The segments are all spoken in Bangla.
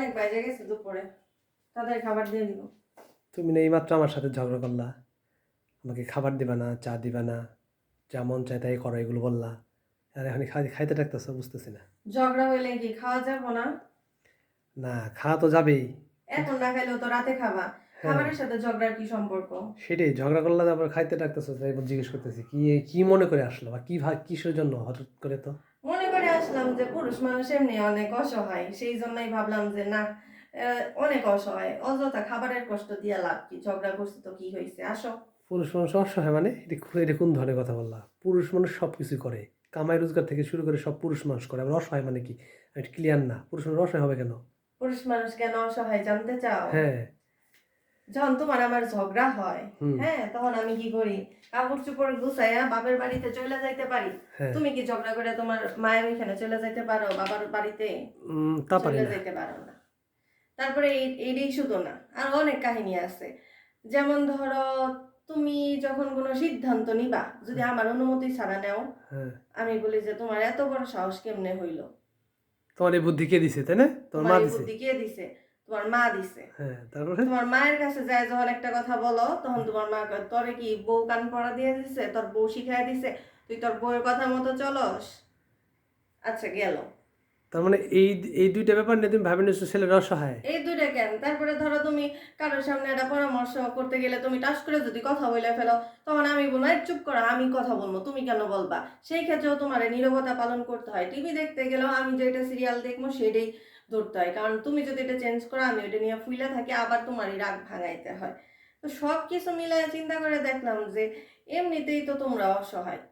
অনেক বাইরে গেছে দুপুরে। তাদের খাবার দিয়ে দিব তুমি না এইমাত্র আমার সাথে ঝগড়া করলা। আমাকে খাবার দিবা না চা দিবা না যা মন চায় তাই করো এগুলো বললা। আর এখন খাইতে ডাকতেছো বুঝতেছি না। ঝগড়া হইলে কি খাওয়া যাব না? না খাওয়া তো যাবেই। এখন না খাইলেও তো রাতে খাবা। হ্যাঁ। খাবারের সাথে ঝগড়ার কি সম্পর্ক? সেটাই ঝগড়া করলে তারপর খাইতে ডাকতেছো তাই জিজ্ঞেস করতেছি কি কি মনে করে আসলো বা কি ভা- কিসের জন্য হঠাৎ করে তো? মনে করে আসলাম যে পুরুষ মানুষ এমনি অনেক অসহায় সেই জন্যই ভাবলাম যে না অনেক অসহায় অযথা খাবারের কষ্ট দিয়া লাভ কি? ঝগড়া করছি তো কি হয়েছে আসো। পুরুষ মানুষ অসহায় মানে? এটা কোন ধরনের কথা বললা? পুরুষ মানুষ সব কিছু করে কামাই রোজগার থেকে শুরু করে সব পুরুষ মানুষ করে আবার অসহায় মানে কি? ক্লিয়ার না। পুরুষ মানুষ অসহায় হবে কেন? পুরুষ মানুষ কেন অসহায় জানতে চাও? হ্যাঁ। যখন তোমার আমার ঝগড়া হয় হ্যাঁ তখন আমি কি করি? কাপড় চোপড় গুছাইয়া বাপের বাড়িতে চলে যাইতে পারি? হ্যাঁ। তুমি কি ঝগড়া করে তোমার মায়ের ওইখানে চলে যাইতে পারো বাবার বাড়িতে চলে যাইতে পারো না? তারপরে এই- এইটাই শুধু না আর অনেক কাহিনী আছে। যেমন ধরো তুমি যখন কোনো সিদ্ধান্ত নিবা যদি আমার অনুমতি ছাড়া নেও হ্যাঁ। আমি বলি যে তোমার এত বড় সাহস কেমনে হইল? তোমার এই বুদ্ধি কে দিছে তাই না? তোমার বুদ্ধি কে দিছে? তোমার মা দিছে। হ্যাঁ তারপরে? তোমার মায়ের কাছে যায় যখন একটা কথা বলো তখন তোমার মা তোরে কি বউ কান পড়া দিয়ে দিছে? তোর বউ শিখাই দিছে? তুই তোর বউয়ের কথা মতো চলস? আচ্ছা গেল। তার মানে এই এই দুইটা ব্যাপার নিয়ে তুমি ভাবে নিচ্ছ ছেলের অসহায়? এই দুইটা কেন? তারপরে ধরো তুমি কারোর সামনে একটা পরামর্শ করতে গেলে তুমি টাস করে যদি কথা বলে ফেলো তখন আমি বলব "এই চুপ করো আমি কথা বলব তুমি কেন বলবা? সেই ক্ষেত্রেও তোমার নীরবতা পালন করতে হয়। টিভি দেখতে গেলেও আমি যেটা সিরিয়াল দেখব সেটাই ধরতে হয়। কারণ তুমি যদি এটা চেঞ্জ করো আমি ওটা নিয়ে ফুইলা থাকি আবার তোমারই রাগ ভাঙাইতে হয়। তো সব কিছু মিলায় চিন্তা করে দেখলাম যে এমনিতেই তো তোমরা অসহায়।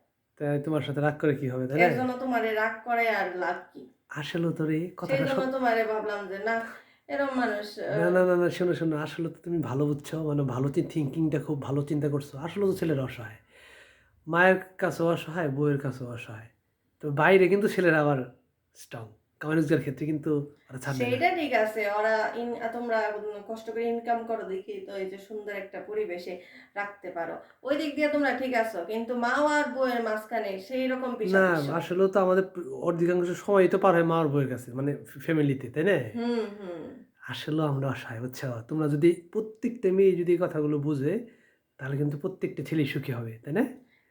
তাই তোমার সাথে রাগ করে কি হবে তাই এর জন্য তোমারে রাগ করে আর লাভ কি? আসলে তো রে কথাটা জন্য তোমারে ভাবলাম যে না এরকম মানুষ না না না না শোনো শোনো আসলে তো তুমি ভালো বুঝছ মানে ভালো থিঙ্কিংটা খুব ভালো চিন্তা করছ। আসলে তো ছেলের অসহায়। মায়ের কাছেও অসহায় বউয়ের কাছেও অসহায়। তো বাইরে কিন্তু ছেলেরা আবার স্ট্রং কামানুজগার ক্ষেত্রে কিন্তু ওরা সেইটা ঠিক আছে ওরা ইন তোমরা কষ্ট করে ইনকাম করো দেখি তো এই যে সুন্দর একটা পরিবেশে রাখতে পারো। ওই দিক দিয়ে তোমরা ঠিক আছো কিন্তু মা আর বউয়ের মাঝখানে সেই রকম না বিষয় আসলে তো আমাদের সময় তো পার হয় মা আর বউয়ের কাছে মানে ফ্যামিলিতে তাই না? হুম হুম। আসলেও আমরা অসহায় বুঝছ? তোমরা যদি প্রত্যেকটা মেয়ে যদি এই কথাগুলো বুঝে তাহলে কিন্তু প্রত্যেকটা ছেলে সুখী হবে তাই না?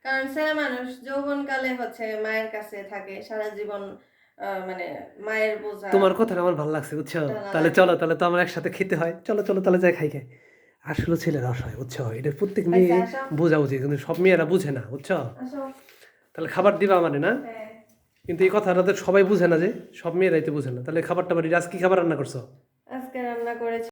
কারণ ছেলে মানুষ যৌবনকালে হচ্ছে মায়ের কাছে থাকে সারা জীবন মানে মায়ের বোঝা। তোমার কথাটা আমার ভালো লাগছে বুঝছ? তাহলে চলো তাহলে তো আমরা একসাথে খেতে হয়। চলো চলো তাহলে যাই খাই খাই। আসলে ছেলেরা অসহায় বুঝছ? এটা প্রত্যেক আচ্ছা, মেয়ে বোঝা উচিত কিন্তু সব মেয়েরা বুঝে না বুঝছ? তাহলে খাবার দিবা মানে না? হ্যাঁ। কিন্তু এই কথাটা তো সবাই বুঝে না যে সব মেয়েরাই তো বুঝে না। তাহলে খাবারটা টাবার আজ কি খাবার রান্না করেছি?